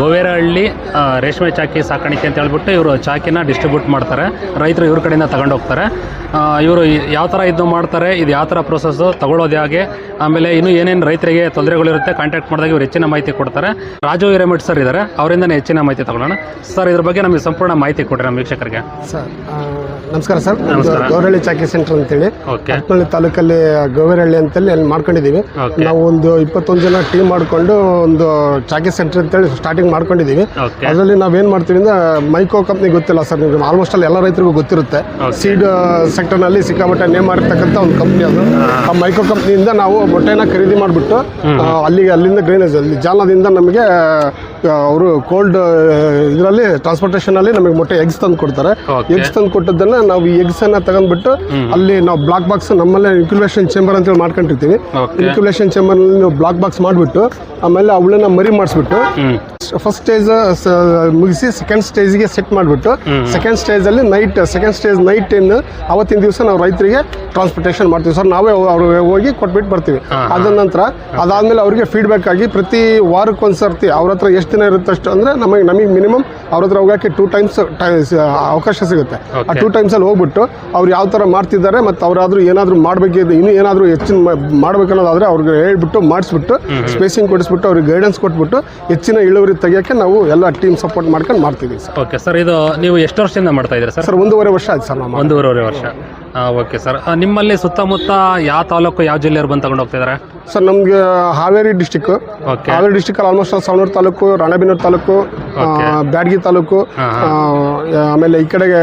ಗೋವೇರಹಳ್ಳಿ ರೇಷ್ಮೆ ಚಾಕಿ ಸಾಕಾಣಿಕೆ ಅಂತ ಹೇಳ್ಬಿಟ್ಟು ಇವರು ಚಾಕಿನ ಡಿಸ್ಟ್ರಿಬ್ಯೂಟ್ ಮಾಡ್ತಾರೆ. ರೈತರು ಇವ್ರ ಕಡೆಯಿಂದ ತಗೊಂಡು ಹೋಗ್ತಾರೆ. ಇವರು ಯಾವ ಥರ ಇದು ಮಾಡ್ತಾರೆ ಇದು ಯಾವ ಥರ ಪ್ರೊಸೆಸ್ಸು ತಗೊಳ್ಳೋದು ಹೇಗೆ ಆಮೇಲೆ ಇನ್ನೂ ಏನೇನು ರೈತರಿಗೆ ತೊಂದರೆಗಳಿರುತ್ತೆ ಕಾಂಟ್ಯಾಕ್ಟ್ ಮಾಡಿದಾಗ ಇವ್ರು ಹೆಚ್ಚಿನ ಮಾಹಿತಿ ಕೊಡ್ತಾರೆ. ರಾಜು ಹಿರೇಮಠ್ ಸರ್ ಇದ್ದಾರೆ ಅವರಿಂದನೇ ಹೆಚ್ಚಿನ ಮಾಹಿತಿ ತಗೊಳ್ಳೋಣ. ಸರ್ ಇದ್ರ ಬಗ್ಗೆ ನಮಗೆ ಸಂಪೂರ್ಣ ಮಾಹಿತಿ ಕೊಡ್ರಿ ನಮ್ಮ ವೀಕ್ಷಕರಿಗೆ. ಸರ್ ನಮಸ್ಕಾರ ಸರ್. ನಮಸ್ಕಾರ. ಚಾಕಿ ಸೆಂಟರ್ ಅಂತೇಳಿ. ಹತ್ನಳ್ಳಿ ತಾಲೂಕಲ್ಲಿ ಗೋವೇರಹಳ್ಳಿ ಅಂತೇಳಿ ಅಲ್ಲಿ ಮಾಡ್ಕೊಂಡಿದ್ದೀವಿ. ನಾವು ಒಂದು ಇಪ್ಪತ್ತೊಂದು ಜನ ಟೀಮ್ ಮಾಡಿಕೊಂಡು ಒಂದು ಚಾಕಿ ಸೆಂಟರ್ ಅಂತೇಳಿ ಸ್ಟಾರ್ಟಿಂಗ್ ಮಾಡ್ಕೊಂಡಿದ್ದೀವಿ ಅದರಲ್ಲಿ ಅದರಲ್ಲಿ ನಾವೇನು ಮಾಡ್ತೀವಿ ಅಂದ್ರೆ ಮೈಕೋ ಕಂಪ್ನಿ ಗೊತ್ತಿಲ್ಲ ಸರ್ ನಿಮಗೆ. ಆಲ್ಮೋಸ್ಟ್ ಅಲ್ಲಿ ಎಲ್ಲ ರೈತರಿಗೂ ಗೊತ್ತಿರುತ್ತೆ. ಸೀಡ್ ಸೆಕ್ಟರ್ನಲ್ಲಿ ಸಿಕ್ಕಾಪಟ್ಟೆ ನೇಮ್ ಮಾಡಿರ್ತಕ್ಕಂಥ ಒಂದು ಕಂಪ್ನಿ ಅದು. ಆ ಮೈಕೋ ಕಂಪ್ನಿಯಿಂದ ನಾವು ಮೊಟ್ಟೆನ ಖರೀದಿ ಮಾಡಿಬಿಟ್ಟು ಅಲ್ಲಿಗೆ ಅಲ್ಲಿಂದ ಗ್ರೈನೇಜ್ ಅಲ್ಲಿ ಜಾಲದಿಂದ ನಮಗೆ ಅವರು ಕೋಲ್ಡ್ ಇದರಲ್ಲಿ ಟ್ರಾನ್ಸ್ಪೋರ್ಟೇಷನಲ್ಲಿ ನಮಗೆ ಮೊಟ್ಟೆ ಎಗ್ಸ್ ತಂದು ಕೊಡ್ತಾರೆ. ಎಗ್ಸ್ ತಂದು ಕೊಟ್ಟದನ್ನ ನಾವು ಈ ಎಗ್ಸ್ ಅನ್ನ ತಗೊಂಡ್ಬಿಟ್ಟು ಅಲ್ಲಿ ನಾವು ಬ್ಲಾಕ್ ಬಾಕ್ಸ್ ನಮ್ಮಲ್ಲೇ ಇನ್ಕ್ಯುಲೇಷನ್ ಚೇಂಬರ್ ಅಂತೇಳಿ ಮಾಡ್ಕೊಂಡಿರ್ತೀವಿ. ಇನ್ಕ್ಯುಲೇಷನ್ ಚೇಂಬರ್ ಬ್ಲಾಕ್ ಬಾಕ್ಸ್ ಮಾಡಿಬಿಟ್ಟು ಆಮೇಲೆ ಅವಳನ್ನ ಮರಿ ಮಾಡಿಸ್ಬಿಟ್ಟು ಫಸ್ಟ್ ಸ್ಟೇಜ್ ಮುಗಿಸಿ ಸೆಕೆಂಡ್ ಸ್ಟೇಜ್ಗೆ ಸೆಟ್ ಮಾಡಿಬಿಟ್ಟು ಸೆಕೆಂಡ್ ಸ್ಟೇಜಲ್ಲಿ ನೈಟ್ ಸೆಕೆಂಡ್ ಸ್ಟೇಜ್ ನೈಟ್ ಏನು ಅವತ್ತಿನ ದಿವಸ ನಾವು ರೈತರಿಗೆ ಟ್ರಾನ್ಸ್ಪೋರ್ಟೇಷನ್ ಮಾಡ್ತೀವಿ. ಸರ್ ನಾವೇ ಅವ್ರಿಗೆ ಹೋಗಿ ಕೊಟ್ಬಿಟ್ಟು ಬರ್ತೀವಿ. ಅದ ನಂತರ ಅದಾದಮೇಲೆ ಅವರಿಗೆ ಫೀಡ್ಬ್ಯಾಕ್ ಆಗಿ ಪ್ರತಿ ವಾರಕ್ಕೊಂದು ಸರ್ತಿ ಅವ್ರ ಹತ್ರ ಎಷ್ಟು ದಿನ ಇರುತ್ತೆ ಅಷ್ಟು ಅಂದರೆ ನಮಗೆ ನಮಗೆ ಮಿನಿಮಮ್ ಅವ್ರ ಹತ್ರ ಹೋಗೋಕ್ಕೆ ಟೂ ಟೈಮ್ಸ್ ಅವಕಾಶ ಸಿಗುತ್ತೆ. ಆ ಟೂ ಟೈಮ್ಸಲ್ಲಿ ಹೋಗ್ಬಿಟ್ಟು ಅವ್ರು ಯಾವ ಥರ ಮಾಡ್ತಿದ್ದಾರೆ ಮತ್ತು ಅವರಾದರೂ ಏನಾದರೂ ಮಾಡಬೇಕು ಇನ್ನೂ ಏನಾದರೂ ಹೆಚ್ಚಿನ ಮಾಡ್ಬೇಕನ್ನೋದಾದರೆ ಅವ್ರಿಗೆ ಹೇಳ್ಬಿಟ್ಟು ಮಾಡಿಸ್ಬಿಟ್ಟು ಸ್ಪೇಸಿಂಗ್ ಕೊಡಿಸ್ಬಿಟ್ಟು ಅವ್ರಿಗೆ ಗೈಡೆನ್ಸ್ ಕೊಟ್ಬಿಟ್ಟು ಹೆಚ್ಚಿನ ಇಳುವರಿ ತೆಗಿಯೋಕ್ಕೆ ನಾವು ಎಲ್ಲ ಟೀಮ್ ಸಪೋರ್ಟ್ ಮಾಡ್ಕೊಂಡು ಮಾಡ್ತೀವಿ ಸರ್. ಓಕೆ ಸರ್ ಇದು ನೀವು ಎಷ್ಟು ವರ್ಷದಿಂದ ಮಾಡ್ತಾ ಇದ್ದೀರಾ ಸರ್? ಸರ್ ಒಂದೂವರೆ ವರ್ಷ ಆಯ್ತು ಸರ್ ನಾವು. ಒಂದೂವರೆ ವರ್ಷ. Okay sir. ನಿಮ್ಮಲ್ಲಿ ಸುತ್ತಮುತ್ತ ಯಾವ ತಾಲೂಕು ಯಾವ ಜಿಲ್ಲೆಯವರು ಬಂದು ತಗೊಂಡು ಹೋಗ್ತಿದ್ದಾರೆ ಸರ್ ನಮಗೆ ಹಾವೇರಿ ಡಿಸ್ಟಿಕ್ ಓಕೆ. ಹಾವೇರಿ ಡಿಸ್ಟಿಕಲ್ಲಿ ಆಲ್ಮೋಸ್ಟ್ ಸವಣೂರು ತಾಲೂಕು ರಾಣೆಬೆನ್ನೂರು ತಾಲೂಕು ಬ್ಯಾಡಗಿ ತಾಲೂಕು ಆಮೇಲೆ ಈ ಕಡೆಗೆ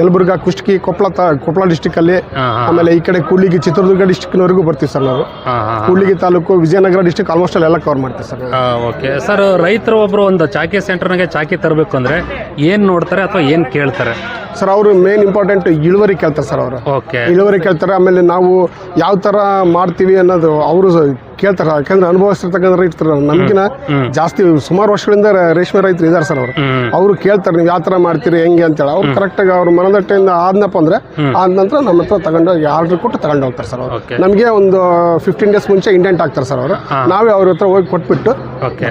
ಯಲಬುರ್ಗ ಕುಷ್ಟಗಿ ಕೊಪ್ಪಳ ತಾ ಕೊಪ್ಪಳ ಡಿಸ್ಟಿಕಲ್ಲಿ ಹಾಂ ಹಾಂ ಆಮೇಲೆ ಈ ಕಡೆ ಕೂಡ್ಲಿಗಿ ಚಿತ್ರದುರ್ಗ ಡಿಸ್ಟಿಕ್ನವರೆಗೂ ಬರ್ತೀವಿ ಸರ್ ನಾವು. ಹಾಂ ಹಾಂ ಕೂಡ್ಲಿಗಿ ತಾಲೂಕು ವಿಜಯನಗರ ಡಿಸ್ಟಿಕ್ ಆಲ್ಮೋಸ್ಟ್ ಎಲ್ಲ ಕವರ್ ಮಾಡ್ತೀವಿ ಸರ್ ಓಕೆ. ಸರ್ ರೈತರು ಒಬ್ಬರು ಒಂದು ಚಾಕಿ ಸೆಂಟರ್ನಾಗೆ ಚಾಕಿ ತರಬೇಕು ಅಂದರೆ ಏನು ನೋಡ್ತಾರೆ ಅಥವಾ ಏನು ಕೇಳ್ತಾರೆ? ಸರ್ ಅವರು ಮೇನ್ ಇಂಪಾರ್ಟೆಂಟ್ ಇಳುವರಿ ಕೇಳ್ತಾರೆ ಸರ್ ಅವರು. ಓಕೆ ಇಳುವರಿ ಕೇಳ್ತಾರೆ ಆಮೇಲೆ ನಾವು ಯಾವ ತರ ಮಾಡ್ತೀವಿ ಅನ್ನೋದು ಅವರು ಕೇಳ್ತಾರೆ. ಯಾಕಂದ್ರೆ ಅನುಭವಿಸಿರ್ತಕ್ಕಂಥ ರೈತರು ನಮ್ಗಿನ ಜಾಸ್ತಿ ಸುಮಾರು ವರ್ಷಗಳಿಂದ ರೇಷ್ಮೆ ರೈತರು ಇದ್ದಾರೆ ಸರ್ ಅವರು. ಅವರು ಕೇಳ್ತಾರೆ ನೀವು ಯಾವ ತರ ಮಾಡ್ತೀರಿ ಹೆಂಗೆ? ಅಂತೇಳಿ. ಅವ್ರು ಕರೆಕ್ಟಾಗಿ ಅವ್ರ ಮನದಟ್ಟೆಯಿಂದ ಆದ್ನಪ್ಪ ಅಂದ್ರೆ ಆದ ನಂತರ ನಮ್ಮ ಹತ್ರ ತಗೊಂಡು ಆರ್ಡರ್ ಕೊಟ್ಟು ತಗೊಂಡು ಹೋಗ್ತಾರೆ ಸರ್ ಅವರು. ನಮಗೆ ಒಂದು ಫಿಫ್ಟೀನ್ ಡೇಸ್ ಮುಂಚೆ ಇಂಡೆಂಟ್ ಆಗ್ತಾರೆ ಸರ್ ಅವರು. ನಾವೇ ಅವ್ರ ಹತ್ರ ಹೋಗಿ ಕೊಟ್ಬಿಟ್ಟು ಓಕೆ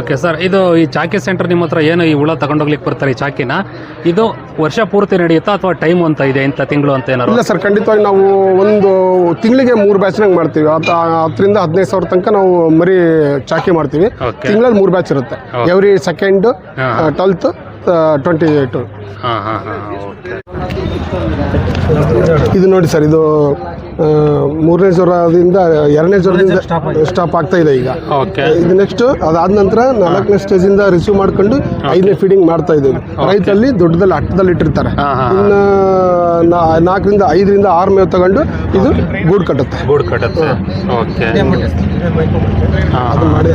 ಓಕೆ ಸರ್ ಇದು ಈ ಚಾಕಿ ಸೆಂಟರ್ ನಿಮ್ಮ ಹತ್ರ ಏನು ಈ ಹುಳ ತಗೊಂಡೋಗ್ಲಿಕ್ಕೆ ಬರ್ತಾರೆ ಈ ಚಾಕಿನ? ಇದು ವರ್ಷ ಪೂರ್ತಿ ನಡೆಯುತ್ತಾ ಅಥವಾ ಟೈಮ್ ಅಂತ ಇದೆ ಇಂಥ ತಿಂಗಳು ಅಂತ ಏನಾರು ಇಲ್ಲ ಸರ್ ಖಂಡಿತವಾಗಿ ನಾವು ಒಂದು ತಿಂಗಳಿಗೆ ಮೂರು ಬ್ಯಾಚ್ನಾಗ ಮಾಡ್ತೀವಿ. ಹತ್ತು ಹತ್ತರಿಂದ ಹದಿನೈದು ಸಾವಿರ ತನಕ ನಾವು ಮರಿ ಚಾಕಿ ಮಾಡ್ತೀವಿ. ತಿಂಗಳಲ್ಲಿ ಮೂರು ಬ್ಯಾಚ್ ಇರುತ್ತೆ. Every second. Twelfth twenty eight ಹಾಂ. ಹಾಂ ಹಾಂ ಓಕೆ ಇದು ನೋಡಿ ಸರ್ ಇದು ಮೂರನೇ ಜ್ವರದಿಂದ ಎರಡನೇ ಜ್ವರದಿಂದ ಸ್ಟಾಪ್ ಆಗ್ತಾ ಇದೆ ಈಗ. ಓಕೆ ಇದು ನೆಕ್ಸ್ಟ್ ಅದಾದ ನಂತರ ನಾಲ್ಕನೇ ಸ್ಟೇಜ್ ಇಂದ ರಿಸೀವ್ ಮಾಡ್ಕೊಂಡು ಐದನೇ ಫೀಡಿಂಗ್ ಮಾಡ್ತಾ ಇದ್ದೀವಿ. ರೈತಲ್ಲಿ ದೊಡ್ಡದಲ್ಲಿ ಅಟ್ಟದಲ್ಲಿ ಇಟ್ಟಿರ್ತಾರೆ. ಇನ್ನು ನಾ- ನಾಲ್ಕರಿಂದ ಐದರಿಂದ ಆರು ಮೇವು ತಗೊಂಡು ಇದು ಗೂಡ್ ಕಟ್ಟುತ್ತೆ. ಗೂಡ್ ಕಟ್ಟುತ್ತೆ. ಓಕೆ ಮಾಡಿ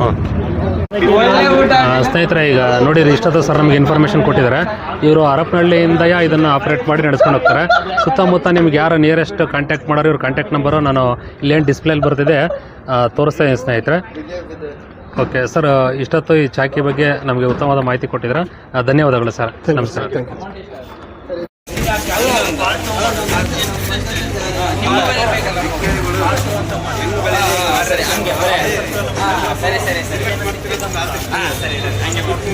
ಓಕೆ ಆ, ಸ್ನೇಹಿತರೆ, ಈಗ ನೋಡಿರಿ, ಇಷ್ಟೊತ್ತು ಸರ್ ನಮಗೆ ಇನ್ಫಾರ್ಮೇಷನ್ ಕೊಟ್ಟಿದ್ದಾರೆ. ಇವರು ಹರಪನಹಳ್ಳಿಯಿಂದ ಇದನ್ನು ಆಪ್ರೇಟ್ ಮಾಡಿ ನಡೆಸ್ಕೊಂಡು ಹೋಗ್ತಾರೆ. ಸುತ್ತಮುತ್ತ ನಿಮ್ಗೆ ಯಾರು ನಿಯರೆಸ್ಟ್ ಕಾಂಟ್ಯಾಕ್ಟ್ ಮಾಡೋರು, ಇವ್ರ ಕಾಂಟ್ಯಾಕ್ಟ್ ನಂಬರು ನಾನು ಇಲ್ಲೇನು ಡಿಸ್ಪ್ಲೇಲಿ ಬರ್ತಿದೆ ತೋರಿಸ್ತೇನೆ ಸ್ನೇಹಿತರೆ. ಓಕೆ ಸರ್ ಇಷ್ಟೊತ್ತು ಈ ಚಾಕಿ ಬಗ್ಗೆ ನಮಗೆ ಉತ್ತಮವಾದ ಮಾಹಿತಿ ಕೊಟ್ಟಿದ್ದೀರಾ. ಧನ್ಯವಾದಗಳು ಸರ್ ನಮಸ್ಕಾರ.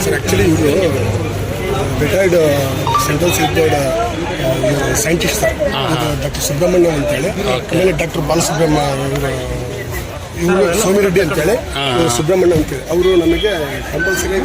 ಸರ್ ಆ್ಯಕ್ಚುಲಿ ಇವರು retired central silk board scientist sir. Doctor Subrahmanya ಅಂತೇಳಿ. ಆಮೇಲೆ ಡಾಕ್ಟರ್ ಬಾಲಸುಬ್ರಹ್ಮ ಇವರು ಇವರು ಸೋಮಿರೆಡ್ಡಿ ಅಂತೇಳಿ. ಸುಬ್ರಹ್ಮಣ್ಯ ಅಂತೇಳಿ. ಅವರು ನಮಗೆ ಕಂಪಲ್ಸರಿ